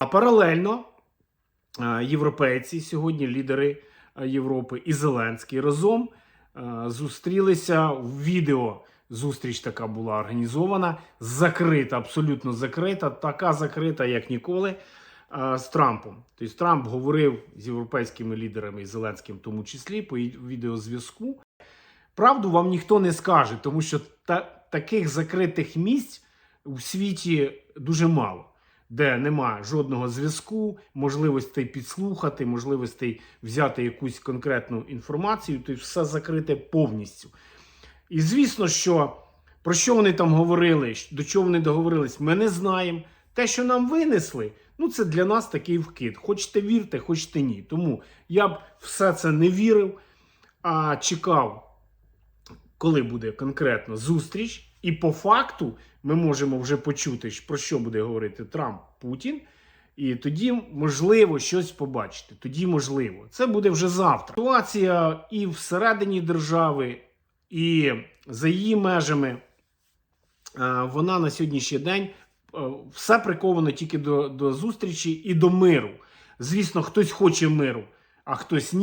А паралельно е, європейці, сьогодні лідери е, Європи і Зеленський разом е, зустрілися в відео. Зустріч така була організована, закрита, абсолютно закрита, така закрита, як ніколи, з Трампом. Тобто Трамп говорив з європейськими лідерами і Зеленським, в тому числі, по відеозв'язку. Правду вам ніхто не скаже, тому що та, таких закритих місць у світі дуже мало, де нема жодного зв'язку, можливостей підслухати, можливостей взяти якусь конкретну інформацію, тобто все закрите повністю. І звісно, що про що вони там говорили, до чого вони договорились, ми не знаємо. Те, що нам винесли, ну це для нас такий вкид. Хочете вірте, хочете ні. Тому я б все це не вірив, а чекав коли буде конкретно зустріч, і по факту ми можемо вже почути, про що буде говорити Трамп Путін. І тоді можливо щось побачити. Тоді можливо, це буде вже завтра. Ситуація і всередині держави, і за її межами. е, Вона на сьогоднішній день е, все приковано тільки до, до зустрічі і до миру. Звісно, хтось хоче миру, а хтось ні.